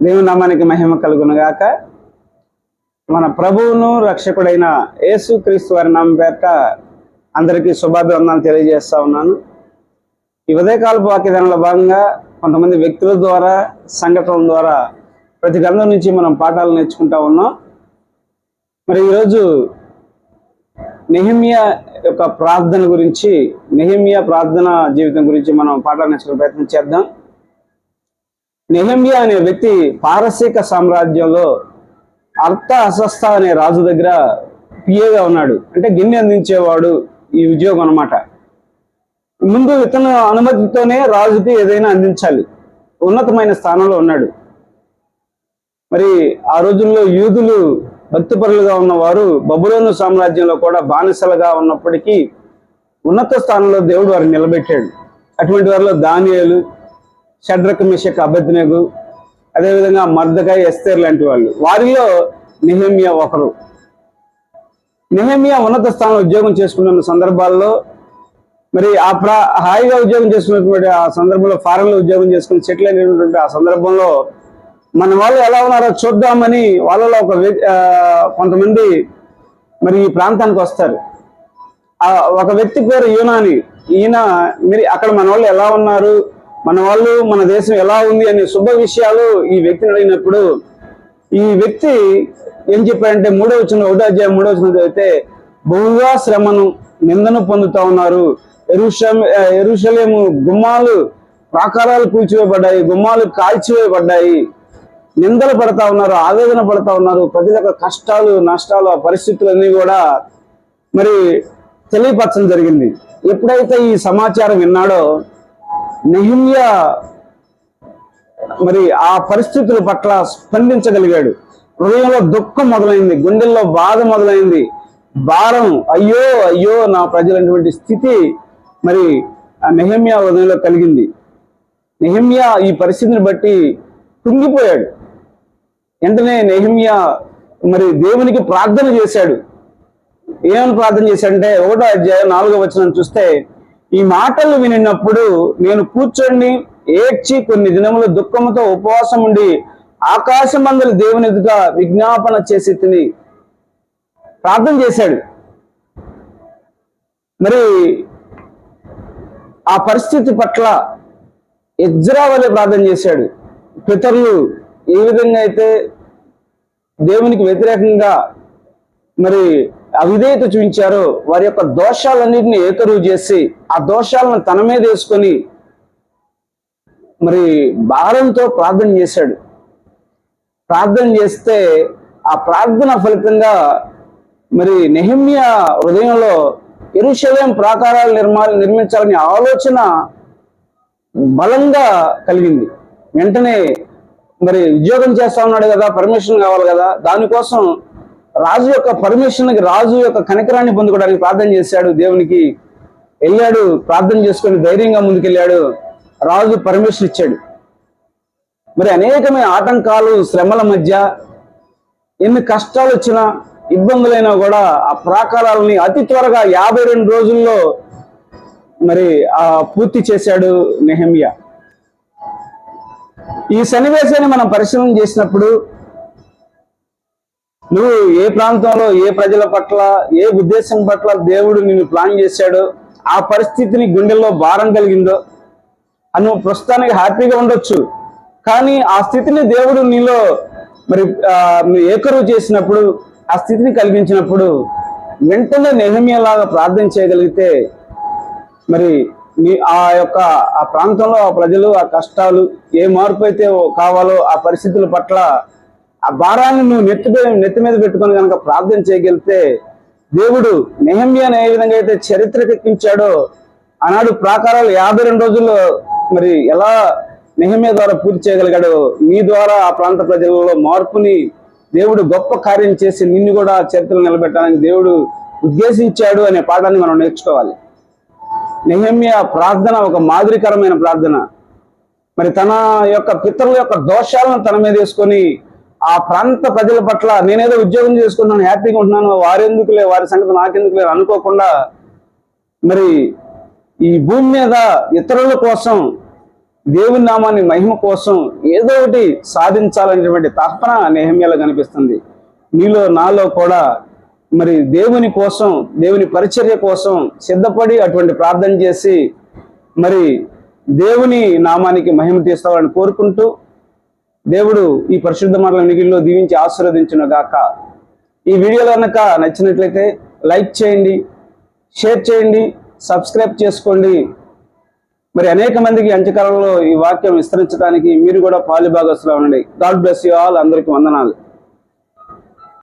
దేవుని నామానికి మహిమ కలుగునుగాక. మన ప్రభువును రక్షకుడైన యేసు క్రీస్తు వారి నామం పేరట అందరికీ శుభాభివందనాలు తెలియజేస్తా ఉన్నాను. ఈ ఉదయకాలపు వాక్యదానంలో భాగంగా కొంతమంది వ్యక్తుల ద్వారా సంఘటనల ద్వారా ప్రతి గ్రంథం నుంచి మనం పాఠాలు నేర్చుకుంటా ఉన్నాం. మరి ఈరోజు నెహిమియా యొక్క ప్రార్థన గురించి నెహిమియా ప్రార్థన జీవితం గురించి మనం పాఠాలు నేర్చుకునే ప్రయత్నం చేద్దాం. నెహమ్యా అనే వ్యక్తి పారసీక సామ్రాజ్యంలో అర్థ అసస్థ అనే రాజు దగ్గర పిఏగా ఉన్నాడు. అంటే గిన్నె అందించేవాడు ఈ ఉద్యోగం అన్నమాట. ముందు ఇతను అనుమతితోనే రాజుకి ఏదైనా అందించాలి. ఉన్నతమైన స్థానంలో ఉన్నాడు. మరి ఆ రోజుల్లో యూదులు భక్తిపరులుగా ఉన్నవారు బబులోను సామ్రాజ్యంలో కూడా బానిసలుగా ఉన్నప్పటికీ ఉన్నత స్థానంలో దేవుడు వారిని నిలబెట్టాడు. అటువంటి వారిలో దానియాలు షడ్రక్ మిషక్ అభద్నగు అదేవిధంగా మర్దగా ఎస్తేర్ లాంటి వాళ్ళు. వారిలో నెహమ్యా ఒకరు. నెహమ్యా ఉన్నత స్థానం ఉద్యోగం చేసుకుంటున్న సందర్భాల్లో మరి ఆ ప్రా హాయిగా ఉద్యోగం చేసుకున్నటువంటి ఆ సందర్భంలో ఫారెన్లో ఉద్యోగం చేసుకుని సెటిల్ అయినటువంటి ఆ సందర్భంలో మన వాళ్ళు ఎలా ఉన్నారో చూద్దామని వాళ్ళలో ఒక కొంతమంది మరి ఈ ప్రాంతానికి వస్తారు. ఒక వ్యక్తి పేరు యూనాని. ఈయన మరి అక్కడ మన వాళ్ళు ఎలా ఉన్నారు? మన వాళ్ళు మన దేశం ఎలా ఉంది అనే శుభ విషయాలు ఈ వ్యక్తిని అడిగినప్పుడు ఈ వ్యక్తి ఏం చెప్పాడంటే మూడో వచ్చిన ఒకటో అధ్యాయం మూడో వచ్చిన అయితే బహుగా శ్రమను నిందను పొందుతా ఉన్నారు. ఎరుషం ఎరుషలేము గుమ్మాలు ప్రాకారాలు కూల్చివేయబడ్డాయి గుమ్మాలు కాల్చివేయబడ్డాయి. నిందలు పడతా ఉన్నారు ఆవేదన పడతా ఉన్నారు. ప్రజల కష్టాలు నష్టాలు ఆ పరిస్థితులన్నీ కూడా మరి తెలియపరచడం జరిగింది. ఎప్పుడైతే ఈ సమాచారం విన్నాడో నెహిమ్య మరి ఆ పరిస్థితుల పట్ల స్పందించగలిగాడు. హృదయంలో దుఃఖం మొదలైంది గుండెల్లో బాధ మొదలైంది. భారం అయ్యో అయ్యో నా ప్రజలటువంటి స్థితి మరి నెహమ్యా హృదయంలో కలిగింది. నెహమ్యా ఈ పరిస్థితిని బట్టి కుంగిపోయాడు. వెంటనే నెహమ్యా మరి దేవునికి ప్రార్థన చేశాడు. ఏమని ప్రార్థన చేశాడంటే ఒకటో అధ్యాయం నాలుగో వచనం చూస్తే ఈ మాటలు వినినప్పుడు నేను కూర్చొని ఏడ్చి కొన్ని దినములు దుఃఖముతో ఉపవాసం ఉండి ఆకాశమందరి దేవుని ఎదుట విజ్ఞాపన చేసి తిని ప్రార్థన చేశాడు. మరి ఆ పరిస్థితి పట్ల ఎజ్రా వలె ప్రార్థన చేశాడు. పితరులు ఏ విధంగా అయితే దేవునికి వ్యతిరేకంగా మరి అవిధేయత చూపించారో వారి యొక్క దోషాలన్నింటినీ ఏకరువు చేసి ఆ దోషాలను తన మీద వేసుకొని మరి భారంతో ప్రార్థన చేశాడు. ప్రార్థన చేస్తే ఆ ప్రార్థన ఫలితంగా మరి నెహిమ్య హృదయంలో ఎరుషలేం ప్రాకారాలు నిర్మా నిర్మించాలనే ఆలోచన బలంగా కలిగింది. వెంటనే మరి ఉద్యోగం చేస్తా ఉన్నాడు కదా పర్మిషన్ కావాలి కదా దానికోసం రాజు యొక్క పర్మిషన్ రాజు యొక్క కనికరాన్ని పొందుకోవడానికి ప్రార్థన చేశాడు దేవునికి వెళ్ళాడు ప్రార్థన చేసుకొని ధైర్యంగా ముందుకెళ్ళాడు రాజు పర్మిషన్ ఇచ్చాడు. మరి అనేకమైన ఆటంకాలు శ్రమల మధ్య ఎన్ని కష్టాలు వచ్చినా ఇబ్బందులైనా కూడా ఆ ప్రాకారాలని అతి త్వరగా యాభై రెండు రోజుల్లో మరి ఆ పూర్తి చేశాడు నెహమియా. ఈ సన్నివేశాన్ని మనం పరిశీలన చేసినప్పుడు నువ్వు ఏ ప్రాంతంలో ఏ ప్రజల పట్ల ఏ ఉద్దేశం పట్ల దేవుడు నిన్ను ప్లాన్ చేశాడో ఆ పరిస్థితిని గుండెల్లో భారం కలిగిందో అని నువ్వు ప్రస్తుతానికి హ్యాపీగా ఉండొచ్చు. కానీ ఆ స్థితిని దేవుడు నీలో మరి ఏకరువు చేసినప్పుడు ఆ స్థితిని కలిగించినప్పుడు వెంటనే నెహమియలాగా ప్రార్థన చేయగలిగితే మరి నీ ఆ యొక్క ఆ ప్రాంతంలో ఆ ప్రజలు ఆ కష్టాలు ఏ మార్పు అయితే కావాలో ఆ పరిస్థితుల పట్ల ఆ భారాన్ని నువ్వు నెత్తి నెత్తి మీద పెట్టుకొని కనుక ప్రార్థన చేయగలిగితే దేవుడు నెహమ్యాని ఏ విధంగా అయితే చరిత్రకెక్కించాడో ఆనాడు ప్రాకారాలు యాభై రెండు రోజుల్లో మరి ఎలా నెహమ్య ద్వారా పూర్తి చేయగలిగాడో నీ ద్వారా ఆ ప్రాంత ప్రజలలో మార్పుని దేవుడు గొప్ప కార్యం చేసి నిన్ను కూడా చరిత్రలో నిలబెట్టాలని దేవుడు ఉద్దేశించాడు అనే పాఠాన్ని మనం నేర్చుకోవాలి. నెహమ్య ప్రార్థన ఒక మాదిరికరమైన ప్రార్థన. మరి తన యొక్క పితరుల యొక్క దోషాలను తన మీద వేసుకొని ఆ ప్రాంత ప్రజల పట్ల నేనేదో ఉద్యోగం చేసుకున్నాను హ్యాపీగా ఉంటున్నాను వారెందుకులే వారి సంగతి నాకెందుకులే అనుకోకుండా మరి ఈ భూమి మీద ఇతరుల కోసం దేవుని నామాన్ని మహిమ కోసం ఏదో ఒకటి సాధించాలనేటువంటి తపన నెహమ్యాలో కనిపిస్తుంది. నీలో నాలో కూడా మరి దేవుని కోసం దేవుని పరిచర్య కోసం సిద్ధపడి అటువంటి ప్రార్థన చేసి మరి దేవుని నామానికి మహిమ తీసుకోవాలని కోరుకుంటూ దేవుడు ఈ పరిశుద్ధ మండల నిగిల్లో దీవించి ఆశీర్వదించును గాక ఈ వీడియో కనుక నచ్చినట్లయితే లైక్ చేయండి షేర్ చేయండి సబ్స్క్రైబ్ చేసుకోండి. మరి అనేక మందికి అంత్యకాలంలో ఈ వాక్యం విస్తరించడానికి మీరు కూడా పాలుభాగస్తులు ఉండండి. God bless you all. అందరికీ వందనాలు.